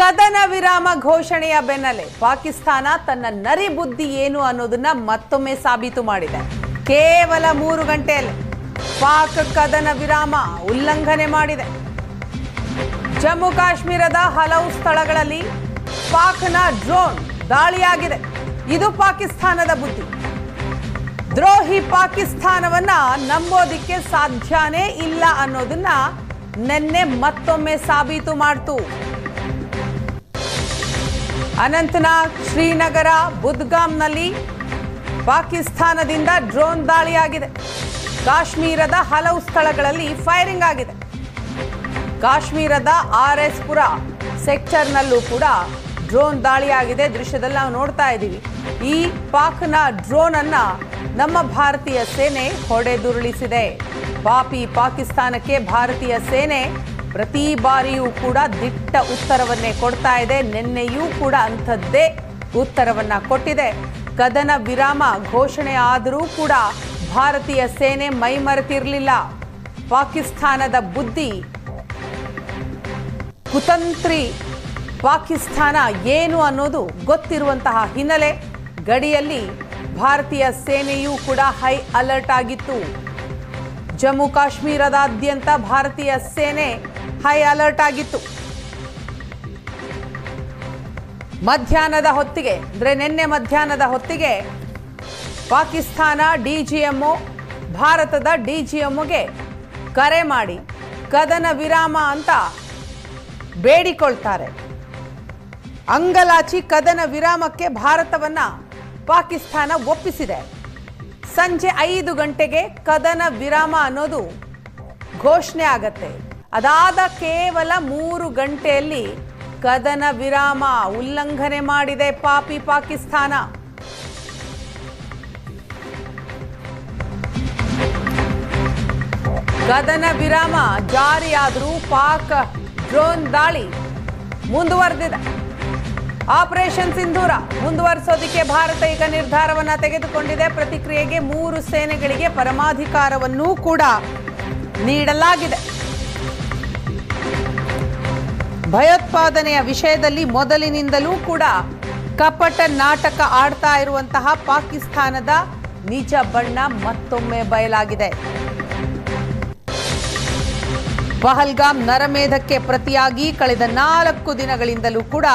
ಕದನ ವಿರಾಮ ಘೋಷಣೆಯ ಬೆನ್ನಲ್ಲೇ ಪಾಕಿಸ್ತಾನ ತನ್ನ ನರಿ ಬುದ್ಧಿ ಏನು ಅನ್ನೋದನ್ನ ಮತ್ತೊಮ್ಮೆ ಸಾಬೀತು ಮಾಡಿದೆ. ಕೇವಲ ಮೂರು ಗಂಟೆಯಲ್ಲಿ ಪಾಕ್ ಕದನ ವಿರಾಮ ಉಲ್ಲಂಘನೆ ಮಾಡಿದೆ. ಜಮ್ಮು ಕಾಶ್ಮೀರದ ಹಲವು ಸ್ಥಳಗಳಲ್ಲಿ ಪಾಕ್ನ ಡ್ರೋನ್ ದಾಳಿಯಾಗಿದೆ. ಇದು ಪಾಕಿಸ್ತಾನದ ಬುದ್ಧಿ. ದ್ರೋಹಿ ಪಾಕಿಸ್ತಾನವನ್ನ ನಂಬೋದಿಕ್ಕೆ ಸಾಧ್ಯನೇ ಇಲ್ಲ ಅನ್ನೋದನ್ನ ನಿನ್ನೆ ಮತ್ತೊಮ್ಮೆ ಸಾಬೀತು ಮಾಡ್ತು. ಅನಂತನಾಗ್ ಶ್ರೀನಗರ ಬುದ್ಗಾಮ್ನಲ್ಲಿ ಪಾಕಿಸ್ತಾನದಿಂದ ಡ್ರೋನ್ ದಾಳಿಯಾಗಿದೆ. ಕಾಶ್ಮೀರದ ಹಲವು ಸ್ಥಳಗಳಲ್ಲಿ ಫೈರಿಂಗ್ ಆಗಿದೆ. ಕಾಶ್ಮೀರದ ಆರ್ ಎಸ್ ಪುರ ಸೆಕ್ಟರ್ನಲ್ಲೂ ಕೂಡ ಡ್ರೋನ್ ದಾಳಿಯಾಗಿದೆ. ದೃಶ್ಯದಲ್ಲಿ ನಾವು ನೋಡ್ತಾ ಇದ್ದೀವಿ. ಈ ಪಾಕ್ನ ಡ್ರೋನ್ ಅನ್ನ ನಮ್ಮ ಭಾರತೀಯ ಸೇನೆ ಹೊಡೆದುರುಳಿಸಿದೆ. ಪಾಪಿ ಪಾಕಿಸ್ತಾನಕ್ಕೆ ಭಾರತೀಯ ಸೇನೆ ಪ್ರತಿ ಬಾರಿಯೂ ಕೂಡ ದಿಟ್ಟ ಉತ್ತರವನ್ನೇ ಕೊಡ್ತಾ ಇದೆ. ನಿನ್ನೆಯೂ ಕೂಡ ಅಂಥದ್ದೇ ಉತ್ತರವನ್ನ ಕೊಟ್ಟಿದೆ. ಕದನ ವಿರಾಮ ಘೋಷಣೆ ಆದರೂ ಕೂಡ ಭಾರತೀಯ ಸೇನೆ ಮೈಮರೆತಿರಲಿಲ್ಲ ಪಾಕಿಸ್ತಾನದ ಬುದ್ಧಿ, ಕುತಂತ್ರಿ ಪಾಕಿಸ್ತಾನ ಏನು ಅನ್ನೋದು ಗೊತ್ತಿರುವಂತಹ ಹಿನ್ನೆಲೆ ಗಡಿಯಲ್ಲಿ ಭಾರತೀಯ ಸೇನೆಯೂ ಕೂಡ ಹೈ ಅಲರ್ಟ್ ಆಗಿತ್ತು. ಜಮ್ಮು ಕಾಶ್ಮೀರದಾದ್ಯಂತ ಭಾರತೀಯ ಸೇನೆ ಹೈ ಅಲರ್ಟ್ ಆಗಿತ್ತು. ಮಧ್ಯಾಹ್ನದ ಹೊತ್ತಿಗೆ, ಅಂದ್ರೆ ನಿನ್ನೆ ಮಧ್ಯಾಹ್ನದ ಹೊತ್ತಿಗೆ ಪಾಕಿಸ್ತಾನ ಡಿಜಿಎಂಒ ಭಾರತದ ಡಿಜಿಎಂಒಗೆ ಕರೆ ಮಾಡಿ ಕದನ ವಿರಾಮ ಅಂತ ಬೇಡಿಕೊಳ್ತಾರೆ. ಅಂಗಲಾಚಿ ಕದನ ವಿರಾಮಕ್ಕೆ ಭಾರತವನ್ನ ಪಾಕಿಸ್ತಾನ ಒಪ್ಪಿಸಿದೆ. ಸಂಜೆ ಐದು ಗಂಟೆಗೆ ಕದನ ವಿರಾಮ ಅನ್ನೋದು ಘೋಷಣೆ ಆಗತ್ತೆ. ಅದಾದ ಕೇವಲ ಮೂರು ಗಂಟೆಯಲ್ಲಿ ಕದನ ವಿರಾಮ ಉಲ್ಲಂಘನೆ ಮಾಡಿದೆ ಪಾಪಿ ಪಾಕಿಸ್ತಾನ. ಕದನ ವಿರಾಮ ಜಾರಿಯಾದರೂ ಪಾಕ್ ಡ್ರೋನ್ ದಾಳಿ ಮುಂದುವರೆದಿದೆ. ಆಪರೇಷನ್ ಸಿಂಧೂರ ಮುಂದುವರಿಸೋದಕ್ಕೆ ಭಾರತ ಈಗ ನಿರ್ಧಾರವನ್ನು ತೆಗೆದುಕೊಂಡಿದೆ. ಪ್ರತಿಕ್ರಿಯೆಗೆ ಮೂರು ಸೇನೆಗಳಿಗೆ ಪರಮಾಧಿಕಾರವನ್ನೂ ಕೂಡ ನೀಡಲಾಗಿದೆ. ಭಯೋತ್ಪಾದನೆಯ ವಿಷಯದಲ್ಲಿ ಮೊದಲಿನಿಂದಲೂ ಕೂಡ ಕಪಟ ನಾಟಕ ಆಡ್ತಾ ಇರುವಂತಹ ಪಾಕಿಸ್ತಾನದ ನಿಜ ಬಣ್ಣ ಮತ್ತೊಮ್ಮೆ ಬಯಲಾಗಿದೆ. ಪಹಲ್ಗಾಮ್ ನರಮೇಧಕ್ಕೆ ಪ್ರತಿಯಾಗಿ ಕಳೆದ ನಾಲ್ಕು ದಿನಗಳಿಂದಲೂ ಕೂಡ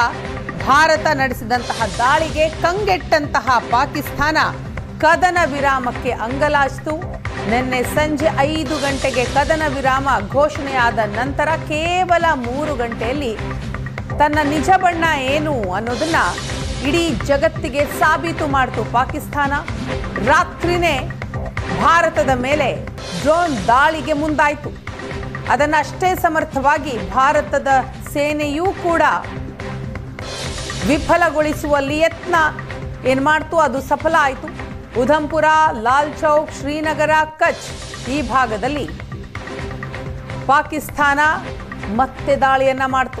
ಭಾರತ ನಡೆಸಿದಂತಹ ದಾಳಿಗೆ ಕಂಗೆಟ್ಟಂತಹ ಪಾಕಿಸ್ತಾನ ಕದನ ವಿರಾಮಕ್ಕೆ ಅಂಗಲಾಚಿತು. ನಿನ್ನೆ ಸಂಜೆ ಐದು ಗಂಟೆಗೆ ಕದನ ವಿರಾಮ ಘೋಷಣೆಯಾದ ನಂತರ ಕೇವಲ ಮೂರು ಗಂಟೆಯಲ್ಲಿ ತನ್ನ ನಿಜ ಬಣ್ಣ ಏನು ಅನ್ನೋದನ್ನ ಇಡೀ ಜಗತ್ತಿಗೆ ಸಾಬೀತು ಮಾಡಿತು ಪಾಕಿಸ್ತಾನ. ರಾತ್ರಿನೇ ಭಾರತದ ಮೇಲೆ ಡ್ರೋನ್ ದಾಳಿಗೆ ಮುಂದಾಯಿತು. ಅದನ್ನಷ್ಟೇ ಸಮರ್ಥವಾಗಿ ಭಾರತದ ಸೇನೆಯೂ ಕೂಡ ವಿಫಲಗೊಳಿಸುವಲ್ಲಿ ಯತ್ನ ಏನು ಮಾಡ್ತು? ಅದು ಸಫಲ ಆಯಿತು. ಉಧಂಪುರ ಲಾಲ್ ಚೌಕ್ ಶ್ರೀನಗರ ಕಚ್ ಈ ಭಾಗದಲ್ಲಿ ಪಾಕಿಸ್ತಾನ ಮತ್ತೆ ದಾಳಿಯನ್ನ ಮಾಡ್ತು.